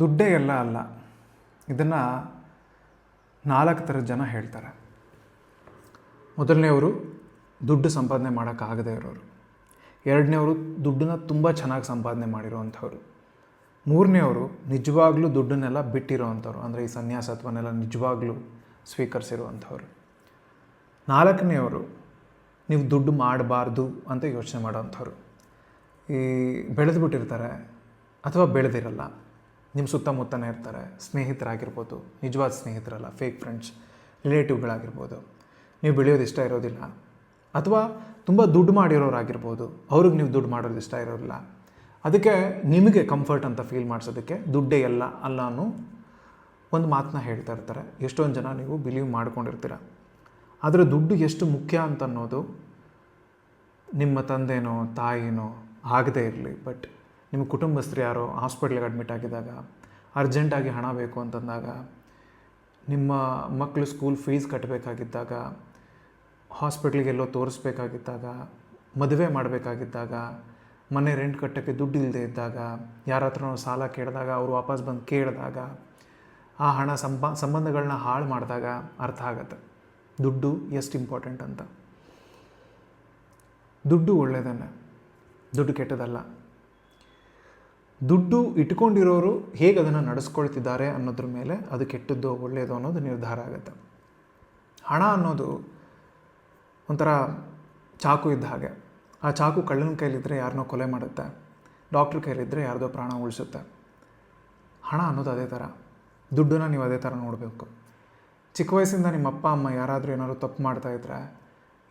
ದುಡ್ಡೇ ಎಲ್ಲ ಅಲ್ಲ. ಇದನ್ನು ನಾಲ್ಕು ಥರದ ಜನ ಹೇಳ್ತಾರೆ. ಮೊದಲನೆಯವರು ದುಡ್ಡು ಸಂಪಾದನೆ ಮಾಡೋಕ್ಕಾಗದೇ ಇರೋರು. ಎರಡನೇವರು ದುಡ್ಡನ್ನ ತುಂಬ ಚೆನ್ನಾಗಿ ಸಂಪಾದನೆ ಮಾಡಿರೋವಂಥವ್ರು ಮೂರನೇವರು ನಿಜವಾಗ್ಲೂ ದುಡ್ಡನ್ನೆಲ್ಲ ಬಿಟ್ಟಿರೋವಂಥವ್ರು ಅಂದರೆ ಈ ಸನ್ಯಾಸತ್ವನೆಲ್ಲ ನಿಜವಾಗ್ಲೂ ಸ್ವೀಕರಿಸಿರುವಂಥವ್ರು ನಾಲ್ಕನೆಯವರು ನೀವು ದುಡ್ಡು ಮಾಡಬಾರ್ದು ಅಂತ ಯೋಚನೆ ಮಾಡೋವಂಥವ್ರು ಈ ಬೆಳೆದು ಬಿಟ್ಟಿರ್ತಾರೆ ಅಥವಾ ಬೆಳೆದಿರಲ್ಲ. ನಿಮ್ಮ ಸುತ್ತಮುತ್ತನೇ ಇರ್ತಾರೆ, ಸ್ನೇಹಿತರಾಗಿರ್ಬೋದು, ನಿಜವಾದ ಸ್ನೇಹಿತರಲ್ಲ ಫೇಕ್ ಫ್ರೆಂಡ್ಸ್ ರಿಲೇಟಿವ್ಗಳಾಗಿರ್ಬೋದು ನೀವು ಬೆಳೆಯೋದು ಇಷ್ಟ ಇರೋದಿಲ್ಲ. ಅಥವಾ ತುಂಬ ದುಡ್ಡು ಮಾಡಿರೋರಾಗಿರ್ಬೋದು, ಅವ್ರಿಗೆ ನೀವು ದುಡ್ಡು ಮಾಡೋದು ಇಷ್ಟ ಇರೋದಿಲ್ಲ. ಅದಕ್ಕೆ ನಿಮಗೆ ಕಂಫರ್ಟ್ ಅಂತ ಫೀಲ್ ಮಾಡಿಸೋದಕ್ಕೆ ದುಡ್ಡೇ ಎಲ್ಲ ಅಲ್ಲ ಅನ್ನೋ ಒಂದು ಮಾತನ್ನ ಹೇಳ್ತಾ ಇರ್ತಾರೆ. ಎಷ್ಟೊಂದು ಜನ ನೀವು ಬಿಲೀವ್ ಮಾಡ್ಕೊಂಡಿರ್ತೀರ. ಆದರೆ ದುಡ್ಡು ಎಷ್ಟು ಮುಖ್ಯ ಅಂತ ಅನ್ನೋದು ನಿಮ್ಮ ತಂದೆನೋ, ತಾಯಿನೋ ಆಗದೇ ಇರಲಿ ಬಟ್ ನಿಮ್ಮ ಕುಟುಂಬಸ್ಥರು ಯಾರೋ, ಹಾಸ್ಪಿಟ್ಲಿಗೆ ಅಡ್ಮಿಟ್ ಆಗಿದಾಗ ಅರ್ಜೆಂಟಾಗಿ ಹಣ ಬೇಕು ಅಂತಂದಾಗ, ನಿಮ್ಮ ಮಕ್ಕಳು ಸ್ಕೂಲ್ ಫೀಸ್ ಕಟ್ಟಬೇಕಾಗಿದ್ದಾಗ ಹಾಸ್ಪಿಟ್ಲಿಗೆ ಎಲ್ಲೋ ತೋರಿಸ್ಬೇಕಾಗಿದ್ದಾಗ, ಮದುವೆ ಮಾಡಬೇಕಾಗಿದ್ದಾಗ, ಮನೆ ರೆಂಟ್ ಕಟ್ಟೋಕ್ಕೆ ದುಡ್ಡು ಇಲ್ಲದೆ ಇದ್ದಾಗ, ಯಾರ ಹತ್ರನೋ ಸಾಲ ಕೇಳಿದಾಗ, ಅವರು ವಾಪಸ್ ಬಂದು ಕೇಳಿದಾಗ, ಆ ಹಣ ಸಂಬ ಸಂಬಂಧಗಳನ್ನ ಹಾಳು ಮಾಡಿದಾಗ ಅರ್ಥ ಆಗತ್ತೆ. ದುಡ್ಡು ಎಷ್ಟು ಇಂಪಾರ್ಟೆಂಟ್ ಅಂತ. ದುಡ್ಡು ಒಳ್ಳೆಯದನ್ನೇ ದುಡ್ಡು ಕೆಟ್ಟದಲ್ಲ ದುಡ್ಡು ಇಟ್ಕೊಂಡಿರೋರು ಹೇಗೆ ಅದನ್ನು ನಡೆಸ್ಕೊಳ್ತಿದ್ದಾರೆ ಅನ್ನೋದ್ರ ಮೇಲೆ ಅದು ಕೆಟ್ಟದ್ದು ಒಳ್ಳೆಯದು ಅನ್ನೋದು ನಿರ್ಧಾರ ಆಗುತ್ತೆ. ಹಣ ಅನ್ನೋದು ಒಂಥರ ಚಾಕು ಇದ್ದ ಹಾಗೆ. ಆ ಚಾಕು ಕಳ್ಳನ ಕೈಲಿದ್ದರೆ ಯಾರನ್ನೋ ಕೊಲೆ ಮಾಡುತ್ತೆ, ಡಾಕ್ಟ್ರ್ ಕೈಲಿದ್ದರೆ ಯಾರ್ದೋ ಪ್ರಾಣ ಉಳಿಸುತ್ತೆ. ಹಣ ಅನ್ನೋದು ಅದೇ ಥರ. ದುಡ್ಡನ್ನ ನೀವು ಅದೇ ಥರ ನೋಡಬೇಕು. ಚಿಕ್ಕ ವಯಸ್ಸಿಂದ ನಿಮ್ಮ ಅಪ್ಪ ಅಮ್ಮ ಯಾರಾದರೂ ಏನಾದ್ರು ತಪ್ಪು ಮಾಡ್ತಾಯಿದ್ರೆ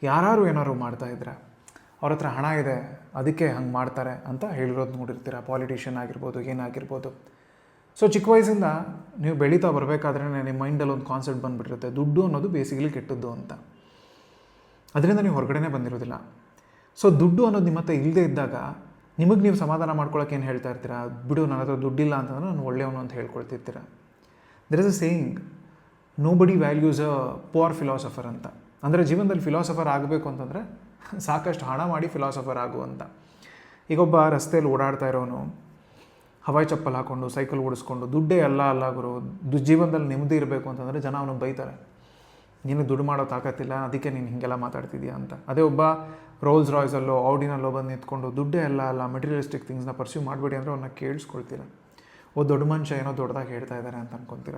ಯಾರು ಏನಾದ್ರು ಮಾಡ್ತಾಯಿದ್ರೆ ಅವ್ರ ಹತ್ರ ಹಣ ಇದೆ, ಅದಕ್ಕೆ ಹಂಗೆ ಮಾಡ್ತಾರೆ ಅಂತ ಹೇಳಿರೋದು ನೋಡಿರ್ತೀರ? ಪಾಲಿಟಿಷಿಯನ್ ಆಗಿರ್ಬೋದು, ಏನಾಗಿರ್ಬೋದು. ಸೊ ಚಿಕ್ಕ ವಯಸ್ಸಿಂದ ನೀವು ಬೆಳೀತಾ ಬರಬೇಕಾದ್ರೆ ನಿಮ್ಮ ಮೈಂಡಲ್ಲಿ ಒಂದು ಕಾನ್ಸೆಪ್ಟ್ ಬಂದುಬಿಟ್ಟಿರುತ್ತೆ, ದುಡ್ಡು ಅನ್ನೋದು ಬೇಸಿಕಲಿ ಕೆಟ್ಟದ್ದು ಅಂತ. ಅದರಿಂದ ನೀವು ಹೊರಗಡೆನೇ ಬಂದಿರೋದಿಲ್ಲ. ಸೊ ದುಡ್ಡು ಅನ್ನೋದು ನಿಮ್ಮ ಹತ್ರ ಇಲ್ಲದೆ ಇದ್ದಾಗ ನಿಮಗೆ ನೀವು ಸಮಾಧಾನ ಮಾಡ್ಕೊಳ್ಳೋಕೆ ಏನು ಹೇಳ್ತಾ ಇರ್ತೀರಾ? ಬಿಡು, ನನ್ನ ಹತ್ರ ದುಡ್ಡಿಲ್ಲ ಅಂತಂದ್ರೆ ನಾನು ಒಳ್ಳೆಯವನು ಅಂತ ಹೇಳ್ಕೊಳ್ತಿರ್ತೀರ? There is a saying nobody values a poor philosopher ಅಂತ. ಅಂದರೆ ಜೀವನದಲ್ಲಿ ಫಿಲಾಸಫರ್ ಆಗಬೇಕು ಅಂತಂದರೆ ಸಾಕಷ್ಟು ಹಣ ಮಾಡಿ ಫಿಲಾಸಫರ್ ಆಗು ಅಂತ. ಈಗೊಬ್ಬ ರಸ್ತೆಯಲ್ಲಿ ಓಡಾಡ್ತಾ ಇರೋನು, ಹವಾಯಿ ಚಪ್ಪಲ್ ಹಾಕ್ಕೊಂಡು ಸೈಕಲ್ ಓಡಿಸ್ಕೊಂಡು, ದುಡ್ಡೇ ಅಲ್ಲ ಅಲ್ಲ ಗುರು, ದು ಜೀವನದಲ್ಲಿ ನೆಮ್ಮದಿ ಇರಬೇಕು ಅಂತಂದರೆ ಜನ ಅವನು ಬೈತಾರೆ. ನೀನು ದುಡ್ಡು ಮಾಡೋ ತಾಕತ್ತಿಲ್ಲ, ಅದಕ್ಕೆ ನೀನು ಹೀಗೆಲ್ಲ ಮಾತಾಡ್ತಿದ್ಯಾ ಅಂತ. ಅದೇ ಒಬ್ಬ ರೋಲ್ಸ್ ರಾಯ್ಸಲ್ಲೋ ಔಡಿನಲ್ಲೋ ಬಂದು ನಿಂತ್ಕೊಂಡು, ದುಡ್ಡೇ ಅಲ್ಲ ಅಲ್ಲ ಮೆಟೀರಿಯಲಿಸ್ಟಿಕ್ ಥಿಂಗ್ಸ್ನ ಪರ್ಸ್ಯೂ ಮಾಡಬೇಡಿ ಅಂದರೆ ಅವನ್ನ ಕೇಳಿಸ್ಕೊಳ್ತೀರ. ಓ, ದೊಡ್ಡ ಮನುಷ್ಯ ಏನೋ ದೊಡ್ಡದಾಗಿ ಹೇಳ್ತಾ ಇದ್ದಾರೆ ಅಂತ ಅನ್ಕೊತೀರ.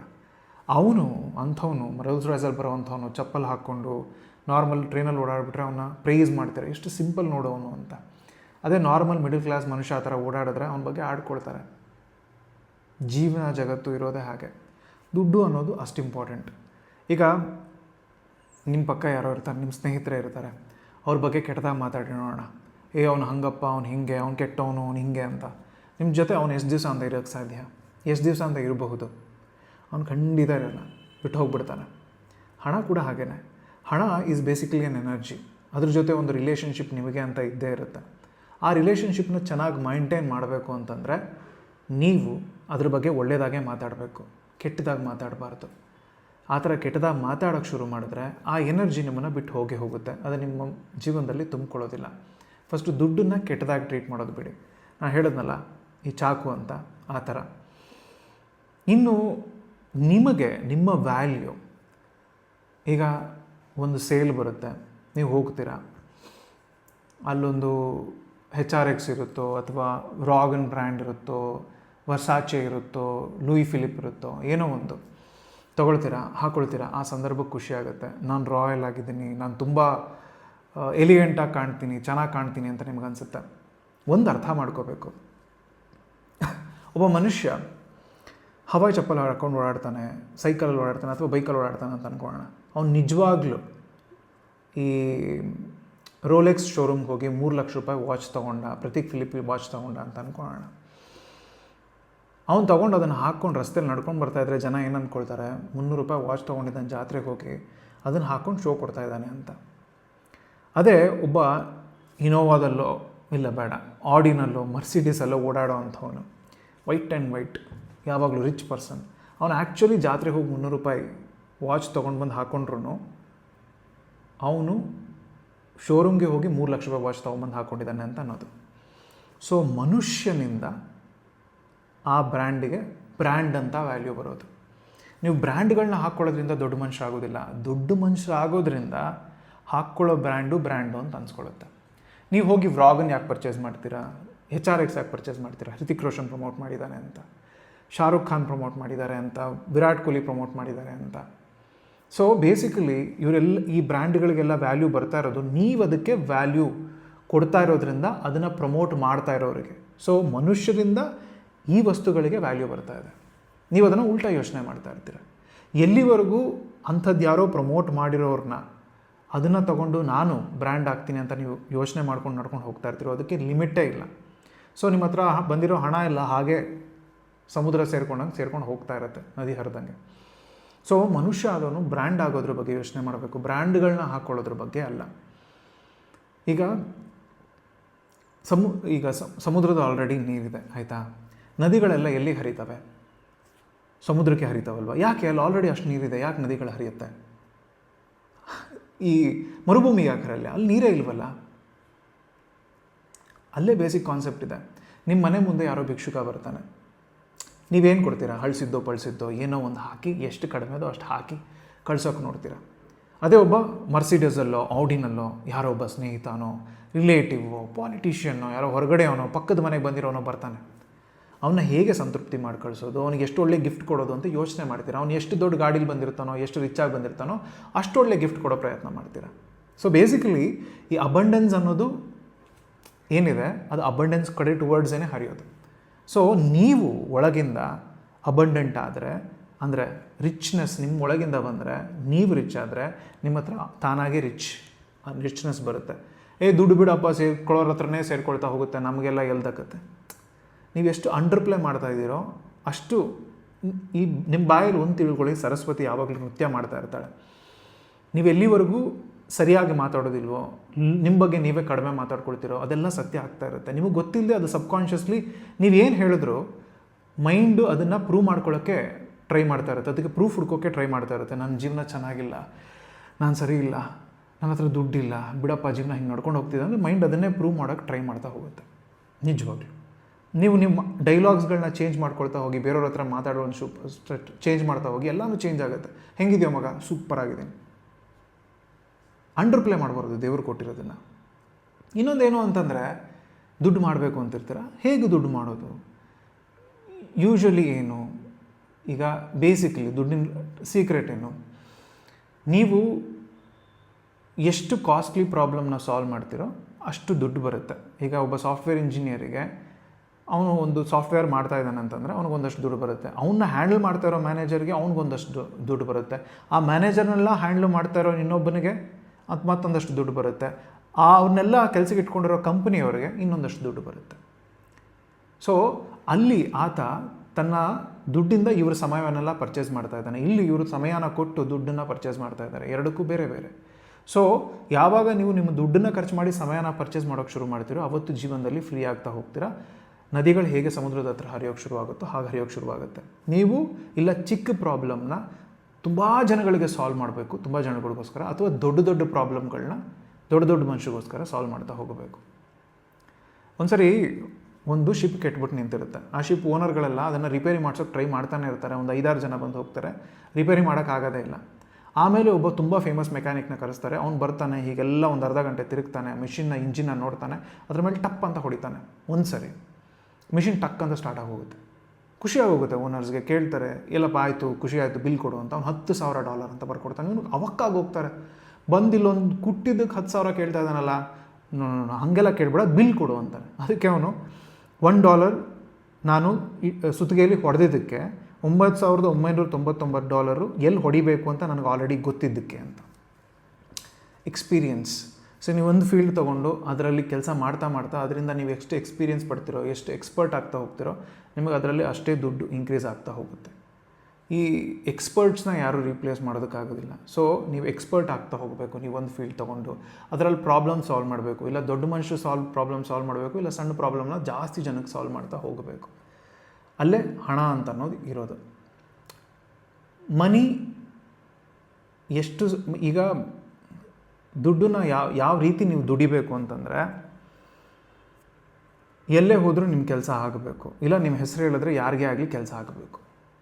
ಅವನು, ಅಂಥವನು ರೋಲ್ಸ್ ರಾಯ್ಸಲ್ಲಿ ಬರೋ ಅಂಥವನು ಚಪ್ಪಲ್ ಹಾಕ್ಕೊಂಡು ನಾರ್ಮಲ್ ಟ್ರೈನಲ್ಲಿ ಓಡಾಡಿಬಿಟ್ರೆ ಅವನ್ನ ಪ್ರೈಸ್ ಮಾಡ್ತಾರೆ. ಎಷ್ಟು ಸಿಂಪಲ್ ನೋಡೋನು ಅಂತ. ಅದೇ ನಾರ್ಮಲ್ ಮಿಡಲ್ ಕ್ಲಾಸ್ ಮನುಷ್ಯ ಆ ಥರ ಓಡಾಡಿದ್ರೆ ಅವನ ಬಗ್ಗೆ ಆಡ್ಕೊಳ್ತಾರೆ. ಜೀವನ ಜಗತ್ತು ಇರೋದೇ ಹಾಗೆ. ದುಡ್ಡು ಅನ್ನೋದು ಅಷ್ಟು ಇಂಪಾರ್ಟೆಂಟ್ ಈಗ ನಿಮ್ಮ ಪಕ್ಕ ಯಾರೋ ಇರ್ತಾರೆ ನಿಮ್ಮ ಸ್ನೇಹಿತರೆ ಇರ್ತಾರೆ. ಅವ್ರ ಬಗ್ಗೆ ಕೆಟ್ಟದಾಗ ಮಾತಾಡಿ ನೋಡೋಣ. ಏ, ಅವ್ನು ಹಂಗಪ್ಪ, ಅವ್ನು ಹಿಂಗೆ, ಅವ್ನು ಕೆಟ್ಟವನು, ಅವ್ನು ಹಿಂಗೆ ಅಂತ. ನಿಮ್ಮ ಜೊತೆ ಅವ್ನು ಎಷ್ಟು ದಿವಸ ಅಂತ ಇರೋಕ್ಕೆ ಸಾಧ್ಯ? ಎಷ್ಟು ದಿವಸ ಅಂತ ಇರಬಹುದು? ಅವ್ನು ಖಂಡಿತ ಇರಲ್ಲ. ಬಿಟ್ಟು ಹೋಗ್ಬಿಡ್ತಾನೆ. ಹಣ ಕೂಡ ಹಾಗೇನೆ. ಹಣ ಈಸ್ ಬೇಸಿಕಲಿ ಎನ್ ಎನರ್ಜಿ ಅದ್ರ ಜೊತೆ ಒಂದು ರಿಲೇಷನ್ಶಿಪ್ ನಿಮಗೆ ಅಂತ ಇದ್ದೇ ಇರುತ್ತೆ. ಆ ರಿಲೇಷನ್ಶಿಪ್ನ ಚೆನ್ನಾಗಿ ಮೈಂಟೈನ್ ಮಾಡಬೇಕು ಅಂತಂದರೆ ನೀವು ಅದ್ರ ಬಗ್ಗೆ ಒಳ್ಳೆಯದಾಗೆ ಮಾತಾಡಬೇಕು. ಕೆಟ್ಟದಾಗಿ ಮಾತಾಡಬಾರ್ದು. ಆ ಥರ ಕೆಟ್ಟದಾಗಿ ಮಾತಾಡೋಕ್ಕೆ ಶುರು ಮಾಡಿದ್ರೆ ಆ ಎನರ್ಜಿ ನಿಮ್ಮನ್ನು ಬಿಟ್ಟು ಹೋಗೇ ಹೋಗುತ್ತೆ. ಅದು ನಿಮ್ಮ ಜೀವನದಲ್ಲಿ ತುಂಬಿಕೊಳ್ಳೋದಿಲ್ಲ. ಫಸ್ಟು ದುಡ್ಡನ್ನು ಕೆಟ್ಟದಾಗಿ ಟ್ರೀಟ್ ಮಾಡೋದು ಬಿಡಿ. ನಾನು ಹೇಳಿದ್ನಲ್ಲ, ಈ ಚಾಕು ಅಂತ, ಆ ಥರ. ಇನ್ನು ನಿಮಗೆ, ನಿಮ್ಮ ವ್ಯಾಲ್ಯೂ ಈಗ ಒಂದು ಸೇಲ್ ಬರುತ್ತೆ, ನೀವು ಹೋಗ್ತೀರಾ? ಅಲ್ಲೊಂದು ಹೆಚ್ ಆರ್ ಎಕ್ಸ್ ಇರುತ್ತೋ, ಅಥವಾ ರಾಗನ್ ಬ್ರ್ಯಾಂಡ್ ಇರುತ್ತೋ ವರ್ಸಾಚೆ ಇರುತ್ತೋ ಲೂಯಿ ಫಿಲಿಪ್ ಇರುತ್ತೋ, ಏನೋ ಒಂದು ತೊಗೊಳ್ತೀರಾ, ಹಾಕೊಳ್ತೀರಾ? ಆ ಸಂದರ್ಭಕ್ಕೆ ಖುಷಿ ಆಗುತ್ತೆ. ನಾನು ರಾಯಲ್ ಆಗಿದ್ದೀನಿ, ನಾನು ತುಂಬ ಎಲಿಗೆಂಟಾಗಿ ಕಾಣ್ತೀನಿ, ಚೆನ್ನಾಗಿ ಕಾಣ್ತೀನಿ ಅಂತ ನಿಮ್ಗೆ ಅನಿಸುತ್ತೆ. ಒಂದು ಅರ್ಥ ಮಾಡ್ಕೋಬೇಕು. ಒಬ್ಬ ಮನುಷ್ಯ ಹವಾಯಿ ಚಪ್ಪಲ್ ಹಾಕೊಂಡು ಓಡಾಡ್ತಾನೆ ಸೈಕಲಲ್ಲಿ ಓಡಾಡ್ತಾನೆ, ಅಥವಾ ಬೈಕಲ್ಲಿ ಓಡಾಡ್ತಾನೆ ಅಂತ ಅನ್ಕೊಳ್ಳೋಣ. ಅವ್ನು ನಿಜವಾಗ್ಲೂ ಈ ರೋಲೆಕ್ಸ್ ಶೋರೂಮ್ಗೆ ಹೋಗಿ ಮೂರು ಲಕ್ಷ ರೂಪಾಯಿ ವಾಚ್ ತೊಗೊಂಡ, ಪ್ರತೀಕ್ ಫಿಲಿಪ್ ವಾಚ್ ತೊಗೊಂಡ ಅಂತ ಅನ್ಕೊಳ್ಳೋಣ. ಅವ್ನು ತೊಗೊಂಡು ಅದನ್ನು ಹಾಕ್ಕೊಂಡು ರಸ್ತೆಯಲ್ಲಿ ನಡ್ಕೊಂಡು ಬರ್ತಾಯಿದ್ರೆ ಜನ ಏನು ಅಂದ್ಕೊಳ್ತಾರೆ ಮುನ್ನೂರು ರೂಪಾಯಿ ವಾಚ್ ತೊಗೊಂಡಿದ್ದಾನೆ ಜಾತ್ರೆಗೆ ಹೋಗಿ, ಅದನ್ನು ಹಾಕ್ಕೊಂಡು ಶೋ ಕೊಡ್ತಾ ಇದ್ದಾನೆ ಅಂತ. ಅದೇ ಒಬ್ಬ ಇನೋವಾದಲ್ಲೋ, ಇಲ್ಲ ಬೇಡ, ಆಡಿನಲ್ಲೋ, ಮರ್ಸಿಡೀಸಲ್ಲೋ ಓಡಾಡೋ ಅಂಥವನು. ವೈಟ್ ಆ್ಯಂಡ್ ವೈಟ್, ಯಾವಾಗಲೂ ರಿಚ್ ಪರ್ಸನ್. ಅವನು ಆ್ಯಕ್ಚುಲಿ ಜಾತ್ರೆಗೆ ಹೋಗಿ ಮುನ್ನೂರು ರೂಪಾಯಿ ವಾಚ್ ತೊಗೊಂಡು ಬಂದು ಹಾಕ್ಕೊಂಡ್ರು ಅವನು ಶೋರೂಮ್ಗೆ ಹೋಗಿ ಮೂರು ಲಕ್ಷ ರೂಪಾಯಿ ವಾಚ್ ತೊಗೊಂಬಂದು ಹಾಕ್ಕೊಂಡಿದ್ದಾನೆ ಅಂತ ಅನ್ನೋದು. ಸೊ ಮನುಷ್ಯನಿಂದ ಆ ಬ್ರ್ಯಾಂಡಿಗೆ ಬ್ರ್ಯಾಂಡ್ ಅಂತ ವ್ಯಾಲ್ಯೂ ಬರೋದು. ನೀವು ಬ್ರ್ಯಾಂಡ್ಗಳನ್ನ ಹಾಕ್ಕೊಳ್ಳೋದ್ರಿಂದ ದೊಡ್ಡ ಮನುಷ್ಯ ಆಗೋದಿಲ್ಲ. ದೊಡ್ಡ ಮನುಷ್ಯ ಆಗೋದ್ರಿಂದ ಹಾಕ್ಕೊಳ್ಳೋ ಬ್ರ್ಯಾಂಡು ಬ್ರ್ಯಾಂಡು ಅಂತ ಅನ್ಸ್ಕೊಳ್ಳುತ್ತೆ. ನೀವು ಹೋಗಿ ವ್ರಾಗನ್ ಯಾಕೆ ಪರ್ಚೇಸ್ ಮಾಡ್ತೀರಾ? ಎಚ್ ಆರ್ ಎಕ್ಸ್ ಯಾಕೆ ಪರ್ಚೇಸ್ ಮಾಡ್ತೀರಾ? ಹೃತಿಕ್ ರೋಷನ್ ಪ್ರಮೋಟ್ ಮಾಡಿದ್ದಾನೆ ಅಂತ. ಶಾರುಖ್ ಖಾನ್ ಪ್ರಮೋಟ್ ಮಾಡಿದ್ದಾರೆ ಅಂತ. ವಿರಾಟ್ ಕೊಹ್ಲಿ ಪ್ರಮೋಟ್ ಮಾಡಿದ್ದಾರೆ ಅಂತ. ಸೊ ಬೇಸಿಕಲಿ ಇವರೆಲ್ಲ ಈ ಬ್ರ್ಯಾಂಡ್ಗಳಿಗೆಲ್ಲ ವ್ಯಾಲ್ಯೂ ಬರ್ತಾ ಇರೋದು, ನೀವು ಅದಕ್ಕೆ ವ್ಯಾಲ್ಯೂ ಕೊಡ್ತಾ ಇರೋದ್ರಿಂದ ಅದನ್ನು ಪ್ರಮೋಟ್ ಮಾಡ್ತಾ ಇರೋರಿಗೆ. ಸೊ ಮನುಷ್ಯರಿಂದ ಈ ವಸ್ತುಗಳಿಗೆ ವ್ಯಾಲ್ಯೂ ಬರ್ತಾ ಇದೆ. ನೀವು ಅದನ್ನು ಉಲ್ಟಾ ಯೋಚನೆ ಮಾಡ್ತಾ ಇರ್ತೀರ. ಎಲ್ಲಿವರೆಗೂ ಅಂಥದ್ದು ಯಾರೋ ಪ್ರಮೋಟ್ ಮಾಡಿರೋರನ್ನ ಅದನ್ನು ತಗೊಂಡು ನಾನು ಬ್ರ್ಯಾಂಡ್ ಆಗ್ತೀನಿ ಅಂತ ನೀವು ಯೋಚನೆ ಮಾಡ್ಕೊಂಡು ನಡ್ಕೊಂಡು ಹೋಗ್ತಾ ಇರ್ತೀರೋ, ಅದಕ್ಕೆ ಲಿಮಿಟೇ ಇಲ್ಲ. ಸೊ ನಿಮ್ಮ ಹತ್ರ ಬಂದಿರೋ ಹಣ ಇಲ್ಲ ಹಾಗೆ ಸಮುದ್ರ ಸೇರ್ಕೊಂಡಂಗೆ ಸೇರ್ಕೊಂಡು ಹೋಗ್ತಾ ಇರುತ್ತೆ ನದಿ ಹರಿದಂಗೆ. ಸೊ ಮನುಷ್ಯ ಆದವನು ಬ್ರ್ಯಾಂಡ್ ಆಗೋದ್ರ ಬಗ್ಗೆ ಯೋಚನೆ ಮಾಡಬೇಕು. ಬ್ರ್ಯಾಂಡ್ಗಳನ್ನ ಹಾಕ್ಕೊಳ್ಳೋದ್ರ ಬಗ್ಗೆ ಅಲ್ಲ. ಈಗ ಸಮು, ಈಗ ಸಮುದ್ರದ ಆಲ್ರೆಡಿ ನೀರಿದೆ, ಆಯಿತಾ? ನದಿಗಳೆಲ್ಲ ಎಲ್ಲಿ ಹರಿತವೆ? ಸಮುದ್ರಕ್ಕೆ ಹರಿತಾವಲ್ವ? ಯಾಕೆ? ಅಲ್ಲಿ ಆಲ್ರೆಡಿ ಅಷ್ಟು ನೀರಿದೆ. ಯಾಕೆ ನದಿಗಳು ಹರಿಯುತ್ತೆ? ಈ ಮರುಭೂಮಿ ಯಾಕೆ ಹರಿಯಲ್ಲ ಅಲ್ಲಿ ನೀರೇ ಇಲ್ವಲ್ಲ? ಅಲ್ಲೇ ಬೇಸಿಕ್ ಕಾನ್ಸೆಪ್ಟ್ ಇದೆ. ನಿಮ್ಮ ಮನೆ ಮುಂದೆ ಯಾರೋ ಭಿಕ್ಷುಕ ಬರ್ತಾನೆ. ನೀವೇನು ಕೊಡ್ತೀರಾ? ಹಳ್ಸಿದ್ದೋ, ಪಳ್ಸಿದ್ದೋ, ಏನೋ ಒಂದು ಹಾಕಿ, ಎಷ್ಟು ಕಡಿಮೆ ಅದೋ ಅಷ್ಟು ಹಾಕಿ ಕಳ್ಸೋಕೆ ನೋಡ್ತೀರಾ? ಅದೇ ಒಬ್ಬ ಮರ್ಸಿಡೀಸಲ್ಲೋ ಔಡಿನಲ್ಲೋ ಯಾರೋ ಒಬ್ಬ ಸ್ನೇಹಿತನೋ ರಿಲೇಟಿವೋ ಪಾಲಿಟಿಷಿಯನ್ನೋ, ಯಾರೋ ಹೊರಗಡೆ ಅವನೋ ಪಕ್ಕದ ಮನೆಗೆ ಬಂದಿರೋನೋ ಬರ್ತಾನೆ. ಅವನ್ನ ಹೇಗೆ ಸಂತೃಪ್ತಿ ಮಾಡಿ ಕಳಿಸೋದು? ಅವನಿಗೆ ಎಷ್ಟು ಒಳ್ಳೆ ಗಿಫ್ಟ್ ಕೊಡೋದು ಅಂತ ಯೋಚನೆ ಮಾಡ್ತೀರಾ? ಅವ್ನು ಎಷ್ಟು ದೊಡ್ಡ ಗಾಡೀಲಿ ಬಂದಿರ್ತಾನೋ, ಎಷ್ಟು ರಿಚ್ ಆಗಿ ಬಂದಿರ್ತಾನೋ, ಅಷ್ಟು ಒಳ್ಳೆ ಗಿಫ್ಟ್ ಕೊಡೋ ಪ್ರಯತ್ನ ಮಾಡ್ತೀರಾ? ಸೊ ಬೇಸಿಕಲಿ ಈ ಅಬಂಡೆನ್ಸ್ ಅನ್ನೋದು ಏನಿದೆ? ಅದು ಅಬಂಡೆನ್ಸ್ ಕಡೆ ಟುವರ್ಡ್ಸೇ ಹರಿಯೋದು. ಸೊ ನೀವು ಒಳಗಿಂದ ಅಬಂಡೆಂಟ್ ಆದರೆ, ಅಂದರೆ ರಿಚ್ನೆಸ್ ನಿಮ್ಮ ಒಳಗಿಂದ ಬಂದರೆ, ನೀವು ರಿಚ್ ಆದರೆ ನಿಮ್ಮ ಹತ್ರ ತಾನಾಗೆ ರಿಚ್ ರಿಚ್ನೆಸ್ ಬರುತ್ತೆ. ಏ, ದುಡ್ಡು ಬಿಡಪ್ಪ, ಸೇರ್ಕೊಳ್ಳೋರ ಹತ್ರನೇ ಸೇರ್ಕೊಳ್ತಾ ಹೋಗುತ್ತೆ, ನಮಗೆಲ್ಲ ಎಲ್ದಕ್ಕತ್ತೆ ನೀವು ಎಷ್ಟು ಅಂಡರ್ಪ್ಲೇ ಮಾಡ್ತಾ ಇದ್ದೀರೋ, ಅಷ್ಟು ಈ ನಿಮ್ಮ ಬಾಯಲ್ಲಿ ಒಂದು ತಿಳ್ಕೊಳ್ಳಿ, ಸರಸ್ವತಿ ಯಾವಾಗಲೂ ನೃತ್ಯ ಮಾಡ್ತಾ ಇರ್ತಾಳೆ. ನೀವು ಎಲ್ಲಿವರೆಗೂ ಸರಿಯಾಗಿ ಮಾತಾಡೋದಿಲ್ವೋ? ನಿಮ್ಮ ಬಗ್ಗೆ ನೀವೇ ಕಡಿಮೆ ಮಾತಾಡ್ಕೊಳ್ತಿರೋ, ಅದೆಲ್ಲ ಸತ್ಯ ಆಗ್ತಾ ಇರುತ್ತೆ. ನಿಮಗೆ ಗೊತ್ತಿಲ್ಲದೆ ಅದು ಸಬ್ಕಾನ್ಷಿಯಸ್ಲಿ ನೀವೇನು ಹೇಳಿದ್ರು, ಮೈಂಡು ಅದನ್ನು ಪ್ರೂವ್ ಮಾಡ್ಕೊಳ್ಳೋಕ್ಕೆ ಟ್ರೈ ಮಾಡ್ತಾ ಇರುತ್ತೆ. ಅದಕ್ಕೆ ಪ್ರೂಫ್ ಹುಡ್ಕೋಕ್ಕೆ ಟ್ರೈ ಮಾಡ್ತಾ ಇರುತ್ತೆ. ನನ್ನ ಜೀವನ ಚೆನ್ನಾಗಿಲ್ಲ, ನಾನು ಸರಿ ಇಲ್ಲ ನನ್ನ ಹತ್ರ ದುಡ್ಡಿಲ್ಲ, ಬಿಡಪ್ಪ, ಜೀವನ ಹಿಂಗೆ ನಡ್ಕೊಂಡು ಹೋಗ್ತಿದ್ದೆ ಅಂದರೆ ಮೈಂಡ್ ಅದನ್ನೇ ಪ್ರೂವ್ ಮಾಡೋಕ್ಕೆ ಟ್ರೈ ಮಾಡ್ತಾ ಹೋಗುತ್ತೆ. ನಿಜವಾಗ್ಲೂ. ನೀವು ನಿಮ್ಮ ಡೈಲಾಗ್ಸ್ಗಳನ್ನ ಚೇಂಜ್ ಮಾಡ್ಕೊಳ್ತಾ ಹೋಗಿ, ಬೇರೆಯವ್ರ ಹತ್ರ ಮಾತಾಡೋ ಒಂದು ಚೇಂಜ್ ಮಾಡ್ತಾ ಹೋಗಿ, ಎಲ್ಲನೂ ಚೇಂಜ್ ಆಗುತ್ತೆ. ಹೆಂಗಿದೆಯೋ ಮಗ? ಸೂಪರ್ ಆಗಿದ್ದೀನಿ. ಅಂಡರ್ ಪ್ಲೇ ಮಾಡಬಾರ್ದು ದೇವರು ಕೊಟ್ಟಿರೋದನ್ನು. ಇನ್ನೊಂದೇನು ಅಂತಂದರೆ, ದುಡ್ಡು ಮಾಡಬೇಕು ಅಂತಿರ್ತೀರ? ಹೇಗೆ ದುಡ್ಡು ಮಾಡೋದು? ಯೂಶ್ವಲಿ ಏನು? ಈಗ ಬೇಸಿಕಲಿ ದುಡ್ಡಿನ ಸೀಕ್ರೆಟ್ ಏನು? ನೀವು ಎಷ್ಟು ಕಾಸ್ಟ್ಲಿ ಪ್ರಾಬ್ಲಮ್ನ ಸಾಲ್ವ್ ಮಾಡ್ತೀರೋ ಅಷ್ಟು ದುಡ್ಡು ಬರುತ್ತೆ. ಈಗ ಒಬ್ಬ ಸಾಫ್ಟ್ವೇರ್ ಇಂಜಿನಿಯರಿಗೆ ಅವನು ಒಂದು ಸಾಫ್ಟ್ವೇರ್ ಮಾಡ್ತಾ ಇದ್ದಾನೆ ಅಂತಂದರೆ ಅವ್ನಿಗೊಂದಷ್ಟು ದುಡ್ಡು ಬರುತ್ತೆ. ಅವನ್ನ ಹ್ಯಾಂಡಲ್ ಮಾಡ್ತಾ ಇರೋ ಮ್ಯಾನೇಜರ್ಗೆ ಅವ್ನಿಗೊಂದಷ್ಟು ದುಡ್ಡು ಬರುತ್ತೆ. ಆ ಮ್ಯಾನೇಜರ್ನೆಲ್ಲ ಹ್ಯಾಂಡ್ಲ್ ಮಾಡ್ತಾ ಇರೋ ಇನ್ನೊಬ್ಬನಿಗೆ ಅದು ಮತ್ತೊಂದಷ್ಟು ದುಡ್ಡು ಬರುತ್ತೆ. ಆ ಅವ್ರನ್ನೆಲ್ಲ ಕೆಲಸಕ್ಕೆ ಇಟ್ಕೊಂಡಿರೋ ಕಂಪ್ನಿಯವರಿಗೆ ಇನ್ನೊಂದಷ್ಟು ದುಡ್ಡು ಬರುತ್ತೆ. ಸೊ ಅಲ್ಲಿ ಆತ ತನ್ನ ದುಡ್ಡಿಂದ ಇವ್ರ ಸಮಯವನ್ನೆಲ್ಲ ಪರ್ಚೇಸ್ ಮಾಡ್ತಾ ಇದ್ದಾನೆ. ಇಲ್ಲಿ ಇವರು ಸಮಯನ ಕೊಟ್ಟು ದುಡ್ಡನ್ನು ಪರ್ಚೇಸ್ ಮಾಡ್ತಾ ಇದ್ದಾರೆ. ಎರಡಕ್ಕೂ ಬೇರೆ ಬೇರೆ. ಸೊ ಯಾವಾಗ ನೀವು ನಿಮ್ಮ ದುಡ್ಡನ್ನು ಖರ್ಚು ಮಾಡಿ ಸಮಯನ ಪರ್ಚೇಸ್ ಮಾಡೋಕ್ಕೆ ಶುರು ಮಾಡ್ತೀರೋ, ಅವತ್ತು ಜೀವನದಲ್ಲಿ ಫ್ರೀ ಆಗ್ತಾ ಹೋಗ್ತೀರಾ. ನದಿಗಳು ಹೇಗೆ ಸಮುದ್ರದ ಹತ್ರ ಹರಿಯೋಕ್ಕೆ ಶುರುವಾಗುತ್ತೋ ಹಾಗೆ ಹರಿಯೋಕ್ಕೆ ಶುರುವಾಗುತ್ತೆ. ನೀವು ಇಲ್ಲ ಚಿಕ್ಕ ಪ್ರಾಬ್ಲಮ್ನ ತುಂಬ ಜನಗಳಿಗೆ ಸಾಲ್ವ್ ಮಾಡಬೇಕು, ತುಂಬ ಜನಗಳಿಗೋಸ್ಕರ, ಅಥವಾ ದೊಡ್ಡ ದೊಡ್ಡ ಪ್ರಾಬ್ಲಮ್ಗಳನ್ನ ದೊಡ್ಡ ದೊಡ್ಡ ಮನುಷ್ಯಗೋಸ್ಕರ ಸಾಲ್ವ್ ಮಾಡ್ತಾ ಹೋಗಬೇಕು. ಒಂದ್ಸರಿ ಒಂದು ಶಿಪ್ ಕೆಟ್ಬಿಟ್ಟು ನಿಂತಿರುತ್ತೆ. ಆ ಶಿಪ್ ಓನರ್ಗಳೆಲ್ಲ ಅದನ್ನು ರಿಪೇರಿ ಮಾಡ್ಸೋಕೆ ಟ್ರೈ ಮಾಡ್ತಾನೆ ಇರ್ತಾರೆ. ಒಂದು ಐದಾರು ಜನ ಬಂದು ಹೋಗ್ತಾರೆ. ರಿಪೇರಿ ಮಾಡೋಕ್ಕಾಗೋದೇ ಇಲ್ಲ. ಆಮೇಲೆ ಒಬ್ಬ ತುಂಬ ಫೇಮಸ್ ಮೆಕ್ಯಾನಿಕ್ನ ಕರೆಸ್ತಾರೆ. ಅವ್ನು ಬರ್ತಾನೆ, ಹೀಗೆಲ್ಲ ಒಂದು ಅರ್ಧ ಗಂಟೆ ತಿರುಗ್ತಾನೆ ಮಿಷಿನ್ನ ಇಂಜಿನ್ನ ನೋಡ್ತಾನೆ, ಅದ್ರ ಮೇಲೆ ಟಪ್ ಅಂತ ಹೊಡಿತಾನೆ. ಒಂದು ಸರಿ ಮಿಷಿನ್ ಟಕ್ ಅಂತ ಸ್ಟಾರ್ಟ್ ಆಗೋಗುತ್ತೆ. ಖುಷಿಯಾಗಿ ಹೋಗುತ್ತೆ ಓನರ್ಸ್ಗೆ ಕೇಳ್ತಾರೆ, ಎಲ್ಲಪ್ಪ ಆಯಿತು, ಖುಷಿ ಆಯಿತು, ಬಿಲ್ ಕೊಡು ಅಂತ. ಅವ್ನು ಹತ್ತು ಸಾವಿರ ಡಾಲರ್ ಅಂತ ಬರ್ಕೊಡ್ತಾನೆ. ಇವನು ಅವಕ್ಕಾಗಿ ಹೋಗ್ತಾರೆ. ಬಂದಿಲ್ಲೊಂದು ಕುಟ್ಟಿದ್ದಕ್ಕೆ ಹತ್ತು ಸಾವಿರ ಕೇಳ್ತಾ ಇದ್ದಾನಲ್ಲ ಹಾಗೆಲ್ಲ ಕೇಳ್ಬೇಡ, ಬಿಲ್ ಕೊಡು ಅಂತಾರೆ. ಅದಕ್ಕೆ ಅವನು ಒನ್ ಡಾಲರ್ ನಾನು ಸುತ್ತಿಗೆಯಲ್ಲಿ ಹೊಡೆದಿದ್ದಕ್ಕೆ ಒಂಬತ್ತು ಸಾವಿರದ ಒಂಬೈನೂರ ತೊಂಬತ್ತೊಂಬತ್ತು ಡಾಲರು ಎಲ್ಲಿ ಹೊಡಿಬೇಕು ಅಂತ ನನಗೆ ಆಲ್ರೆಡಿ ಗೊತ್ತಿದ್ದಕ್ಕೆ ಅಂತ. ಎಕ್ಸ್ಪೀರಿಯನ್ಸ್ ಸೊ ನೀವು ಒಂದು ಫೀಲ್ಡ್ ತೊಗೊಂಡು ಅದರಲ್ಲಿ ಕೆಲಸ ಮಾಡ್ತಾ ಮಾಡ್ತಾ ಅದರಿಂದ ನೀವು ಎಷ್ಟು ಎಕ್ಸ್ಪೀರಿಯೆನ್ಸ್ ಪಡ್ತಿರೋ, ಎಷ್ಟು ಎಕ್ಸ್ಪರ್ಟ್ ಆಗ್ತಾ ಹೋಗ್ತಿರೋ, ನಿಮಗೆ ಅದರಲ್ಲಿ ಅಷ್ಟೇ ದುಡ್ಡು ಇನ್ಕ್ರೀಸ್ ಆಗ್ತಾ ಹೋಗುತ್ತೆ. ಈ ಎಕ್ಸ್ಪರ್ಟ್ಸ್ನ ಯಾರೂ ರೀಪ್ಲೇಸ್ ಮಾಡೋದಕ್ಕಾಗೋದಿಲ್ಲ. ಸೊ ನೀವು ಎಕ್ಸ್ಪರ್ಟ್ ಆಗ್ತಾ ಹೋಗಬೇಕು, ನೀವು ಒಂದು ಫೀಲ್ಡ್ ತೊಗೊಂಡು. ಅದರಲ್ಲಿ ಪ್ರಾಬ್ಲಮ್ ಸಾಲ್ವ್ ಮಾಡಬೇಕು. ಇಲ್ಲ ದೊಡ್ಡ ಮನುಷ್ಯರು ಸಾಲ್ವ್ ಪ್ರಾಬ್ಲಮ್ ಸಾಲ್ವ್ ಮಾಡಬೇಕು, ಇಲ್ಲ ಸಣ್ಣ ಪ್ರಾಬ್ಲಮ್ನ ಜಾಸ್ತಿ ಜನಕ್ಕೆ ಸಾಲ್ವ್ ಮಾಡ್ತಾ ಹೋಗಬೇಕು. ಅಲ್ಲೇ ಹಣ ಅಂತ ಅನ್ನೋದು ಇರೋದು. ಮನಿ ಎಷ್ಟು ಈಗ ದುಡ್ಡನ್ನ ಯಾವ ಯಾವ ರೀತಿ ನೀವು ದುಡಿಬೇಕು ಅಂತಂದರೆ, ಎಲ್ಲೇ ಹೋದರೂ ನಿಮ್ಮ ಕೆಲಸ ಆಗಬೇಕು. ಇಲ್ಲ ನಿಮ್ಮ ಹೆಸರು ಹೇಳಿದ್ರೆ ಯಾರಿಗೇ ಆಗಲಿ ಕೆಲಸ ಆಗಬೇಕು.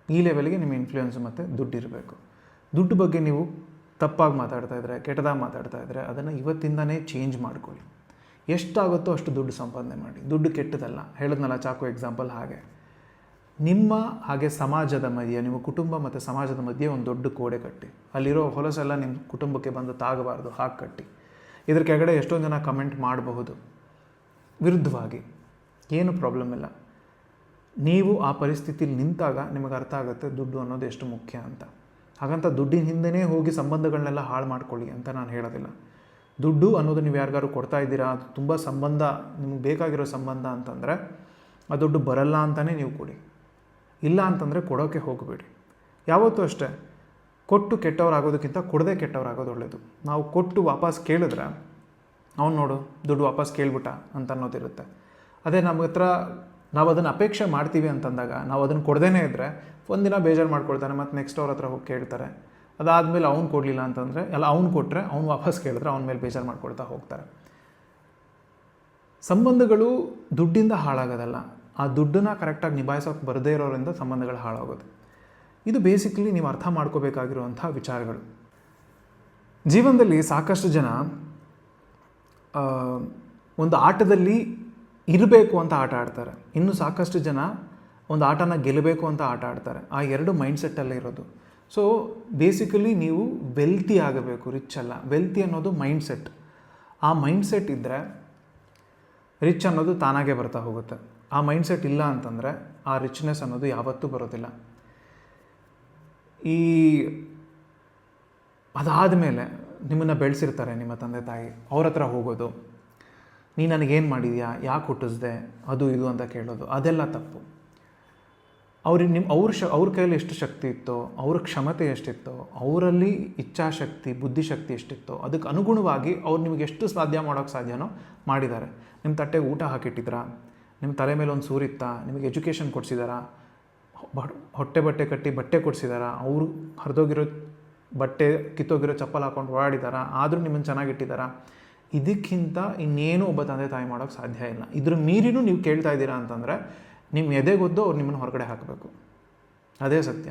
ಈ ಲೆವೆಲ್ಗೆ ನಿಮ್ಮ ಇನ್ಫ್ಲೂಯೆನ್ಸ್ ಮತ್ತು ದುಡ್ಡು ಇರಬೇಕು ದುಡ್ಡು ಬಗ್ಗೆ ನೀವು ತಪ್ಪಾಗಿ ಮಾತಾಡ್ತಾ ಇದ್ದರೆ ಕೆಟ್ಟದಾಗಿ ಮಾತಾಡ್ತಾ ಇದ್ದರೆ ಅದನ್ನು ಇವತ್ತಿಂದನೇ ಚೇಂಜ್ ಮಾಡ್ಕೊಳ್ಳಿ. ಎಷ್ಟಾಗುತ್ತೋ ಅಷ್ಟು ದುಡ್ಡು ಸಂಪಾದನೆ ಮಾಡಿ. ದುಡ್ಡು ಕೆಟ್ಟದಲ್ಲ. ಹೇಳಿದ್ನಲ್ಲ ಚಾಕು ಎಕ್ಸಾಂಪಲ್ ಹಾಗೆ. ನಿಮ್ಮ ಹಾಗೆ ಸಮಾಜದ ಮಧ್ಯೆ, ನಿಮ್ಮ ಕುಟುಂಬ ಮತ್ತು ಸಮಾಜದ ಮಧ್ಯೆ ಒಂದು ದೊಡ್ಡ ಕೋಡೆ ಕಟ್ಟಿ. ಅಲ್ಲಿರೋ ಹೊಲಸೆಲ್ಲ ನಿಮ್ಮ ಕುಟುಂಬಕ್ಕೆ ಬಂದು ತಾಗಬಾರ್ದು ಹಾಗೆ ಕಟ್ಟಿ. ಇದ್ರ ಕೆಳಗಡೆ ಎಷ್ಟೊಂದು ಜನ ಕಮೆಂಟ್ ಮಾಡಬಹುದು. ವಿರುದ್ಧವಾಗಿ. ಏನು ಪ್ರಾಬ್ಲಮ್ ಇಲ್ಲ. ನೀವು ಆ ಪರಿಸ್ಥಿತಿಲಿ ನಿಂತಾಗ ನಿಮಗೆ ಅರ್ಥ ಆಗುತ್ತೆ ದುಡ್ಡು ಅನ್ನೋದು ಎಷ್ಟು ಮುಖ್ಯ ಅಂತ. ಹಾಗಂತ ದುಡ್ಡಿನ ಹಿಂದೆನೇ ಹೋಗಿ ಸಂಬಂಧಗಳನ್ನೆಲ್ಲ ಹಾಳು ಮಾಡ್ಕೊಳ್ಳಿ ಅಂತ ನಾನು ಹೇಳೋದಿಲ್ಲ. ದುಡ್ಡು ಅನ್ನೋದು ನೀವು ಯಾರಿಗಾರು ಕೊಡ್ತಾ ಇದ್ದೀರಾ? ಅದು ತುಂಬ ಸಂಬಂಧ, ನಿಮಗೆ ಬೇಕಾಗಿರೋ ಸಂಬಂಧ ಅಂತಂದರೆ, ಆ ದುಡ್ಡು ಬರಲ್ಲ ಅಂತಲೇ ನೀವು ಕೊಡಿ. ಇಲ್ಲ ಅಂತಂದರೆ ಕೊಡೋಕ್ಕೆ ಹೋಗಬೇಡಿ. ಯಾವತ್ತೂ ಅಷ್ಟೇ, ಕೊಟ್ಟು ಕೆಟ್ಟವರಾಗೋದಕ್ಕಿಂತ ಕೊಡದೆ ಕೆಟ್ಟವರಾಗೋದು ಒಳ್ಳೆಯದು ನಾವು ಕೊಟ್ಟು ವಾಪಸ್ ಕೇಳಿದ್ರೆ, ಅವ್ನು ನೋಡು, ದುಡ್ಡು ವಾಪಸ್ ಕೇಳ್ಬಿಟ್ಟ ಅಂತ ಅನ್ನೋದಿರುತ್ತೆ. ಅದೇ ನಮ್ಮ ಹತ್ರ ನಾವು ಅದನ್ನು ಅಪೇಕ್ಷೆ ಮಾಡ್ತೀವಿ ಅಂತಂದಾಗ, ನಾವು ಅದನ್ನು ಕೊಡದೇ ಇದ್ದರೆ ಒಂದಿನ ಬೇಜಾರು ಮಾಡ್ಕೊಳ್ತಾನೆ, ಮತ್ತು ನೆಕ್ಸ್ಟ್ ಅವ್ರ ಹತ್ರ ಹೋಗಿ ಕೇಳ್ತಾರೆ. ಅದಾದಮೇಲೆ ಅವ್ನು ಕೊಡಲಿಲ್ಲ ಅಂತಂದರೆ, ಎಲ್ಲ ಅವ್ನು ಕೊಟ್ಟರೆ ಅವ್ನು ವಾಪಸ್ ಕೇಳಿದ್ರೆ ಅವ್ನ ಮೇಲೆ ಬೇಜಾರು ಮಾಡ್ಕೊಳ್ತಾ ಹೋಗ್ತಾರೆ. ಸಂಬಂಧಗಳು ದುಡ್ಡಿಂದ ಹಾಳಾಗೋದಲ್ಲ. ಆ ದುಡ್ಡನ್ನು ಕರೆಕ್ಟಾಗಿ ನಿಭಾಯಿಸೋಕೆ ಬರದೇ ಇರೋರಿಂದ ಸಂಬಂಧಗಳು ಹಾಳಾಗೋದು. ಇದು ಬೇಸಿಕಲಿ ನೀವು ಅರ್ಥ ಮಾಡ್ಕೋಬೇಕಾಗಿರುವಂಥ ವಿಚಾರಗಳು. ಜೀವನದಲ್ಲಿ ಸಾಕಷ್ಟು ಜನ ಒಂದು ಆಟದಲ್ಲಿ ಇರಬೇಕು ಅಂತ ಆಟ ಆಡ್ತಾರೆ. ಇನ್ನು ಸಾಕಷ್ಟು ಜನ ಒಂದು ಆಟನ ಗೆಲ್ಲಬೇಕು ಅಂತ ಆಟ ಆಡ್ತಾರೆ. ಆ ಎರಡು ಮೈಂಡ್ಸೆಟ್ಟಲ್ಲೇ ಇರೋದು. ಸೊ ಬೇಸಿಕಲಿ ನೀವು ವೆಲ್ತಿ ಆಗಬೇಕು ರಿಚ್ ಅಲ್ಲ. ವೆಲ್ತಿ ಅನ್ನೋದು ಮೈಂಡ್ಸೆಟ್ ಆ ಮೈಂಡ್ಸೆಟ್ ಇದ್ದರೆ ರಿಚ್ ಅನ್ನೋದು ತಾನಾಗೆ ಬರ್ತಾ ಹೋಗುತ್ತೆ. ಆ ಮೈಂಡ್ಸೆಟ್ ಇಲ್ಲ ಅಂತಂದರೆ ಆ ರಿಚ್ನೆಸ್ ಅನ್ನೋದು ಯಾವತ್ತೂ ಬರೋದಿಲ್ಲ. ಈ ಅದಾದ ಮೇಲೆ ನಿಮ್ಮನ್ನು ಬೆಳೆಸಿರ್ತಾರೆ ನಿಮ್ಮ ತಂದೆ ತಾಯಿ, ಅವ್ರ ಹತ್ರ ಹೋಗೋದು, ನೀ ನನಗೇನು ಮಾಡಿದ್ಯಾ? ಯಾಕೆ ಹುಟ್ಟಿಸ್ದೆ? ಅದು ಇದು ಅಂತ ಕೇಳೋದು, ಅದೆಲ್ಲ ತಪ್ಪು. ಅವ್ರಿಗೆ ನಿಮ್ಮ ಅವ್ರ ಶ, ಅವ್ರ ಕೈಯಲ್ಲಿ ಎಷ್ಟು ಶಕ್ತಿ ಇತ್ತೋ, ಅವ್ರ ಕ್ಷಮತೆ ಎಷ್ಟಿತ್ತೋ, ಅವರಲ್ಲಿ ಇಚ್ಛಾಶಕ್ತಿ, ಬುದ್ಧಿಶಕ್ತಿ ಎಷ್ಟಿತ್ತೋ ಅದಕ್ಕೆ ಅನುಗುಣವಾಗಿ ಅವ್ರು ನಿಮಗೆ ಎಷ್ಟು ಸಾಧ್ಯ ಮಾಡೋಕ್ಕೆ ಸಾಧ್ಯನೋ ಮಾಡಿದ್ದಾರೆ. ನಿಮ್ಮ ತಟ್ಟೆಗೆ ಊಟ ಹಾಕಿಟ್ಟಿದ್ರಾ? ನಿಮ್ಮ ತಲೆ ಮೇಲೆ ಒಂದು ಸೂರಿತ್ತಾ ನಿಮಗೆ ಎಜುಕೇಷನ್ ಕೊಡಿಸಿದಾರಾ? ಹೊಟ್ಟೆ ಬಟ್ಟೆ ಕಟ್ಟಿ ಬಟ್ಟೆ ಕೊಡಿಸಿದಾರಾ? ಅವರು ಹರಿದೋಗಿರೋ ಬಟ್ಟೆ, ಕಿತ್ತೋಗಿರೋ ಚಪ್ಪಲ್ ಹಾಕೊಂಡು ಓಡಾಡಿದಾರಾ? ಆದರೂ ನಿಮ್ಮನ್ನು ಚೆನ್ನಾಗಿಟ್ಟಿದ್ದಾರಾ ಇದಕ್ಕಿಂತ ಇನ್ನೇನು ಒಬ್ಬ ತಂದೆ ತಾಯಿ ಮಾಡೋಕ್ಕೆ ಸಾಧ್ಯ ಇಲ್ಲ. ಇದ್ರ ಮೀರಿನೂ ನೀವು ಕೇಳ್ತಾ ಇದ್ದೀರಾ ಅಂತಂದರೆ ನಿಮ್ಮ ಎದೆಗೊದ್ದು ಅವ್ರು ನಿಮ್ಮನ್ನು ಹೊರಗಡೆ ಹಾಕಬೇಕು. ಅದೇ ಸತ್ಯ.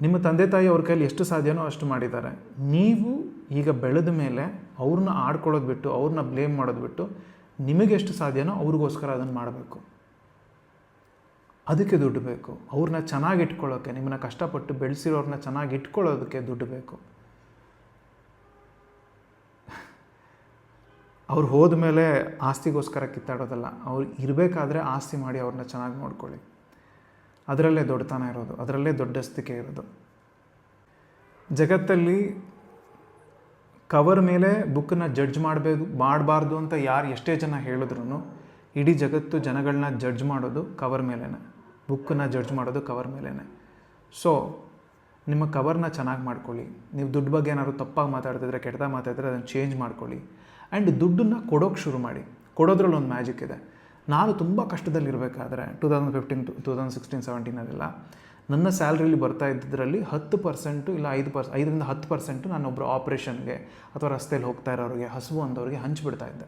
ನಿಮ್ಮ ತಂದೆ ತಾಯಿ ಅವ್ರ ಕೈಲಿ ಎಷ್ಟು ಸಾಧ್ಯನೋ ಅಷ್ಟು ಮಾಡಿದ್ದಾರೆ. ನೀವು ಈಗ ಬೆಳೆದ ಮೇಲೆ ಅವ್ರನ್ನ ಆಡ್ಕೊಳ್ಳೋದು ಬಿಟ್ಟು, ಅವ್ರನ್ನ ಬ್ಲೇಮ್ ಮಾಡೋದು ಬಿಟ್ಟು ನಿಮಗೆ ಎಷ್ಟು ಸಾಧ್ಯನೋ ಅವ್ರಿಗೋಸ್ಕರ ಅದನ್ನು ಮಾಡಬೇಕು. ಅದಕ್ಕೆ ದುಡ್ಡು ಬೇಕು. ಅವ್ರನ್ನ ಚೆನ್ನಾಗಿ ಇಟ್ಕೊಳ್ಳೋಕ್ಕೆ ನಿಮ್ಮನ್ನ ಕಷ್ಟಪಟ್ಟು ಬೆಳೆಸಿರೋರನ್ನ ಚೆನ್ನಾಗಿ ಇಟ್ಕೊಳ್ಳೋದಕ್ಕೆ ದುಡ್ಡು ಬೇಕು. ಅವ್ರು ಹೋದ ಮೇಲೆ ಆಸ್ತಿಗೋಸ್ಕರ ಕಿತ್ತಾಡೋದಲ್ಲ, ಅವ್ರು ಇರಬೇಕಾದ್ರೆ ಆಸ್ತಿ ಮಾಡಿ ಅವ್ರನ್ನ ಚೆನ್ನಾಗಿ ನೋಡ್ಕೊಳ್ಳಿ. ಅದರಲ್ಲೇ ದೊಡ್ಡತನ ಇರೋದು, ಅದರಲ್ಲೇ ದೊಡ್ಡಸ್ತಿಕೆ ಇರೋದು. ಜಗತ್ತಲ್ಲಿ ಕವರ್ ಮೇಲೆ ಬುಕ್ಕನ್ನ ಜಡ್ಜ್ ಮಾಡಬೇಕು ಮಾಡಬಾರ್ದು ಅಂತ ಯಾರು ಎಷ್ಟೇ ಜನ ಹೇಳಿದ್ರು ಇಡೀ ಜಗತ್ತು ಜನಗಳನ್ನ ಜಡ್ಜ್ ಮಾಡೋದು ಕವರ್ ಮೇಲೇ ಬುಕ್ಕನ್ನ ಜಡ್ಜ್ ಮಾಡೋದು ಕವರ್ ಮೇಲೇ ಸೊ ನಿಮ್ಮ ಕವರ್ನ ಚೆನ್ನಾಗಿ ಮಾಡ್ಕೊಳ್ಳಿ. ನೀವು ದುಡ್ಡು ಬಗ್ಗೆ ಏನಾದ್ರು ತಪ್ಪಾಗಿ ಮಾತಾಡ್ತಿದ್ರೆ, ಕೆಟ್ಟದಾಗ ಮಾತಾಡಿದ್ರೆ ಅದನ್ನು ಚೇಂಜ್ ಮಾಡ್ಕೊಳ್ಳಿ. ಆ್ಯಂಡ್ ದುಡ್ಡನ್ನು ಕೊಡೋಕ್ಕೆ ಶುರು ಮಾಡಿ. ಕೊಡೋದ್ರಲ್ಲಿ ಒಂದು ಮ್ಯಾಜಿಕ್ ಇದೆ. ನಾನು ತುಂಬ ಕಷ್ಟದಲ್ಲಿರಬೇಕಾದ್ರೆ two thousand fifteen two thousand sixteen ಸೆವೆಂಟೀನಲ್ಲೆಲ್ಲ ನನ್ನ ಸ್ಯಾಲ್ರಿಲಿ ಬರ್ತಾ ಇದ್ದಿದ್ರಲ್ಲಿ ಹತ್ತು ಪರ್ಸೆಂಟು ಇಲ್ಲ ಐದು ಪರ್ಸ್, ಐದರಿಂದ ಹತ್ತು ಪರ್ಸೆಂಟು ನಾನೊಬ್ಬರು ಆಪ್ರೇಷನ್ಗೆ ಅಥವಾ ರಸ್ತೆಯಲ್ಲಿ ಹೋಗ್ತಾ ಇರೋರಿಗೆ ಹಸುವು ಅಂದವ್ರಿಗೆ ಹಂಚಿಬಿಡ್ತಾ ಇದ್ದೆ.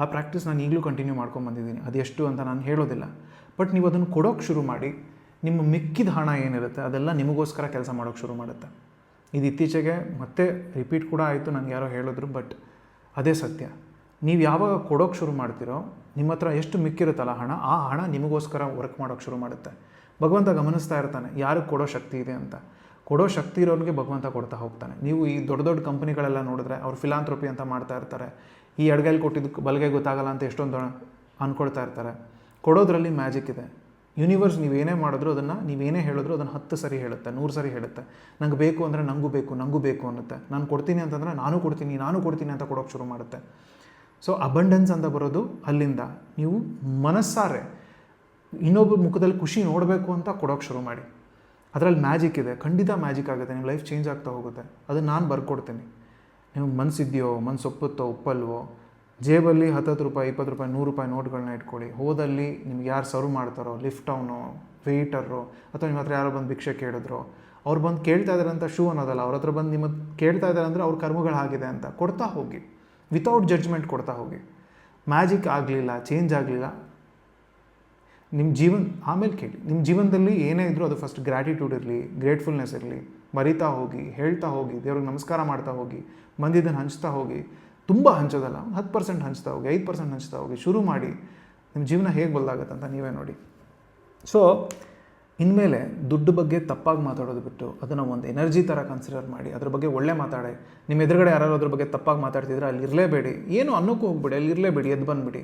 ಆ ಪ್ರಾಕ್ಟೀಸ್ ನಾನು ಈಗಲೂ ಕಂಟಿನ್ಯೂ ಮಾಡ್ಕೊಂಬಂದಿದ್ದೀನಿ ಅದೆಷ್ಟು ಅಂತ ನಾನು ಹೇಳೋದಿಲ್ಲ. ಬಟ್ ನೀವು ಅದನ್ನು ಕೊಡೋಕ್ಕೆ ಶುರು ಮಾಡಿ, ನಿಮ್ಮ ಮಿಕ್ಕಿದ ಹಣ ಏನಿರುತ್ತೆ ಅದೆಲ್ಲ ನಿಮಗೋಸ್ಕರ ಕೆಲಸ ಮಾಡೋಕ್ಕೆ ಶುರು ಮಾಡುತ್ತೆ. ಇದು ಇತ್ತೀಚೆಗೆ ಮತ್ತೆ ರಿಪೀಟ್ ಕೂಡ ಆಯಿತು, ನನಗೆ ಯಾರೋ ಹೇಳಿದ್ರು, ಬಟ್ ಅದೇ ಸತ್ಯ. ನೀವು ಯಾವಾಗ ಕೊಡೋಕ್ಕೆ ಶುರು ಮಾಡ್ತೀರೋ, ನಿಮ್ಮ ಹತ್ರ ಎಷ್ಟು ಮಿಕ್ಕಿರುತ್ತಲ್ಲ ಹಣ, ಆ ಹಣ ನಿಮಗೋಸ್ಕರ ವರ್ಕ್ ಮಾಡೋಕ್ಕೆ ಶುರು ಮಾಡುತ್ತೆ. ಭಗವಂತ ಗಮನಿಸ್ತಾ ಇರ್ತಾನೆ, ಯಾರಿಗೆ ಕೊಡೋ ಶಕ್ತಿ ಇದೆ ಅಂತ. ಕೊಡೋ ಶಕ್ತಿ ಇರೋರಿಗೆ ಭಗವಂತ ಕೊಡ್ತಾ ಹೋಗ್ತಾನೆ. ನೀವು ಈ ದೊಡ್ಡ ದೊಡ್ಡ ಕಂಪ್ನಿಗಳೆಲ್ಲ ನೋಡಿದ್ರೆ ಅವ್ರು ಫಿಲಾಂಥ್ರೋಪಿ ಅಂತ ಮಾಡ್ತಾ ಇರ್ತಾರೆ. ಈ ಎಡಗೈಲಿ ಕೊಟ್ಟಿದ್ದು ಬಲಗೈ ಗೊತ್ತಾಗಲ್ಲ ಅಂತ ಎಷ್ಟೊಂದು ಅಂದ್ಕೊಳ್ತಾ ಇರ್ತಾರೆ. ಕೊಡೋದ್ರಲ್ಲಿ ಮ್ಯಾಜಿಕ್ ಇದೆ. ಯೂನಿವರ್ಸ್ ನೀವೇನೇ ಮಾಡಿದ್ರು ಅದನ್ನು ನೀವೇನೇ ಹೇಳಿದ್ರು ಅದನ್ನು ಹತ್ತು ಸರಿ ಹೇಳುತ್ತೆ, ನೂರು ಸರಿ ಹೇಳುತ್ತೆ. ನಂಗೆ ಬೇಕು ಅಂದರೆ ನನಗೂ ಬೇಕು ನನಗೂ ಬೇಕು ಅನ್ನುತ್ತೆ. ನಾನು ಕೊಡ್ತೀನಿ ಅಂತಂದರೆ ನಾನು ಕೊಡ್ತೀನಿ ನಾನು ಕೊಡ್ತೀನಿ ಅಂತ ಕೊಡೋಕ್ಕೆ ಶುರು ಮಾಡುತ್ತೆ. ಸೊ, ಅಬಂಡೆನ್ಸ್ ಅಂತ ಬರೋದು ಅಲ್ಲಿಂದ. ನೀವು ಮನಸ್ಸಾರೆ. ಇನ್ನೊಬ್ಬ ಮುಖದಲ್ಲಿ ಖುಷಿ ನೋಡಬೇಕು ಅಂತ ಕೊಡೋಕ್ಕೆ ಶುರು ಮಾಡಿ. ಅದರಲ್ಲಿ ಮ್ಯಾಜಿಕ್ ಇದೆ. ಖಂಡಿತ ಮ್ಯಾಜಿಕ್ ಆಗುತ್ತೆ. ನಿಮ್ಮ ಲೈಫ್ ಚೇಂಜ್ ಆಗ್ತಾ ಹೋಗುತ್ತೆ. ಅದನ್ನು ನಾನು ಬರ್ಕೊಡ್ತೀನಿ. ನಿಮಗೆ ಮನಸ್ಸಿದೆಯೋ ಮನಸ್ಸು ಒಪ್ಪುತ್ತೋ, ಒಪ್ಪಲ್ವೋ, ಜೇಬಲ್ಲಿ ಹತ್ತತ್ತು ರೂಪಾಯಿ, ಇಪ್ಪತ್ತು ರೂಪಾಯಿ, ನೂರು ರೂಪಾಯಿ ನೋಟ್ಗಳನ್ನ ಇಟ್ಕೊಳ್ಳಿ. ಹೋದಲ್ಲಿ ನಿಮ್ಗೆ ಯಾರು ಸರ್ವ್ ಮಾಡ್ತಾರೋ ಲಿಫ್ಟ್ ಅವನು ವೆಯ್ಟರು ಅಥವಾ ನಿಮ್ಮ ಹತ್ರ ಯಾರೋ ಬಂದು ಭಿಕ್ಷೆ ಕೇಳಿದ್ರು, ಅವ್ರು ಬಂದು ಕೇಳ್ತಾ ಇದ್ದಾರೆ ಅಂತ ಶೂ ಅನ್ನೋದಲ್ಲ, ಅವ್ರ ಹತ್ರ ಬಂದು ನಿಮ್ಮ ಕೇಳ್ತಾ ಇದ್ದಾರೆ ಅಂದರೆ ಅವ್ರ ಕರ್ಮಗಳು ಆಗಿದೆ ಅಂತ ಕೊಡ್ತಾ ಹೋಗಿ. ವಿತೌಟ್ ಜಡ್ಜ್ಮೆಂಟ್ ಕೊಡ್ತಾ ಹೋಗಿ. ಮ್ಯಾಜಿಕ್ ಆಗಲಿಲ್ಲ ಚೇಂಜ್ ಆಗಲಿಲ್ಲ ನಿಮ್ಮ ಜೀವನ, ಆಮೇಲೆ ಕೇಳಿ. ನಿಮ್ಮ ಜೀವನದಲ್ಲಿ ಏನೇ ಇದ್ದರೂ ಅದು ಫಸ್ಟ್ ಗ್ರ್ಯಾಟಿಟ್ಯೂಡ್ ಇರಲಿ ಗ್ರೇಟ್ಫುಲ್ನೆಸ್ ಇರಲಿ. ಮರಿತಾ ಹೋಗಿ, ಹೇಳ್ತಾ ಹೋಗಿ, ದೇವ್ರಿಗೆ ನಮಸ್ಕಾರ ಮಾಡ್ತಾ ಹೋಗಿ ಮಂದಿದನ್ನು ಹಂಚ್ತಾ ಹೋಗಿ, ತುಂಬ ಹಂಚೋದಲ್ಲ ಹತ್ತು ಪರ್ಸೆಂಟ್ ಹಂಚ್ತಾ ಹೋಗಿ, ಐದು ಪರ್ಸೆಂಟ್ ಹಂಚ್ತಾ ಹೋಗಿ, ಶುರು ಮಾಡಿ ನಿಮ್ಮ ಜೀವನ ಹೇಗೆ ಬದಲಾಗುತ್ತೆ ಅಂತ ನೀವೇ ನೋಡಿ. ಸೊ ಇನ್ಮೇಲೆ ದುಡ್ಡು ಬಗ್ಗೆ ತಪ್ಪಾಗಿ ಮಾತಾಡೋದು ಬಿಟ್ಟು ಅದನ್ನು ಒಂದು ಎನರ್ಜಿ ಥರ ಕನ್ಸಿಡರ್ ಮಾಡಿ, ಅದ್ರ ಬಗ್ಗೆ ಒಳ್ಳೆ ಮಾತಾಡಿ. ನಿಮ್ಮ ಎದುರುಗಡೆ ಯಾರಾದ್ರೂ ಅದ್ರ ಬಗ್ಗೆ ತಪ್ಪಾಗಿ ಮಾತಾಡ್ತಿದ್ರೆ ಅಲ್ಲಿ ಇರಲೇಬೇಡಿ ಏನು ಅನ್ನೋಕ್ಕೂ ಹೋಗ್ಬಿಡಿ ಅಲ್ಲಿ ಇರಲೇಬೇಡಿ ಎದ್ದು ಬಂದುಬಿಡಿ.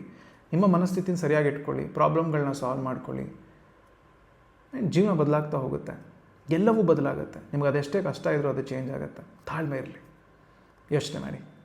ನಿಮ್ಮ ಮನಸ್ಥಿತಿನ ಸರಿಯಾಗಿ ಇಟ್ಕೊಳ್ಳಿ, ಪ್ರಾಬ್ಲಮ್ಗಳನ್ನ ಸಾಲ್ವ್ ಮಾಡ್ಕೊಳ್ಳಿ. ಜೀವನ ಬದಲಾಗ್ತಾ ಹೋಗುತ್ತೆ. ಎಲ್ಲವೂ ಬದಲಾಗುತ್ತೆ. ನಿಮ್ಗೆ ಅದೆಷ್ಟೇ ಕಷ್ಟ ಇದ್ದರೂ ಅದು ಚೇಂಜ್ ಆಗುತ್ತೆ. ತಾಳ್ಮೆ ಇರಲಿ. ಯೋಚನೆ ಮಾಡಿ.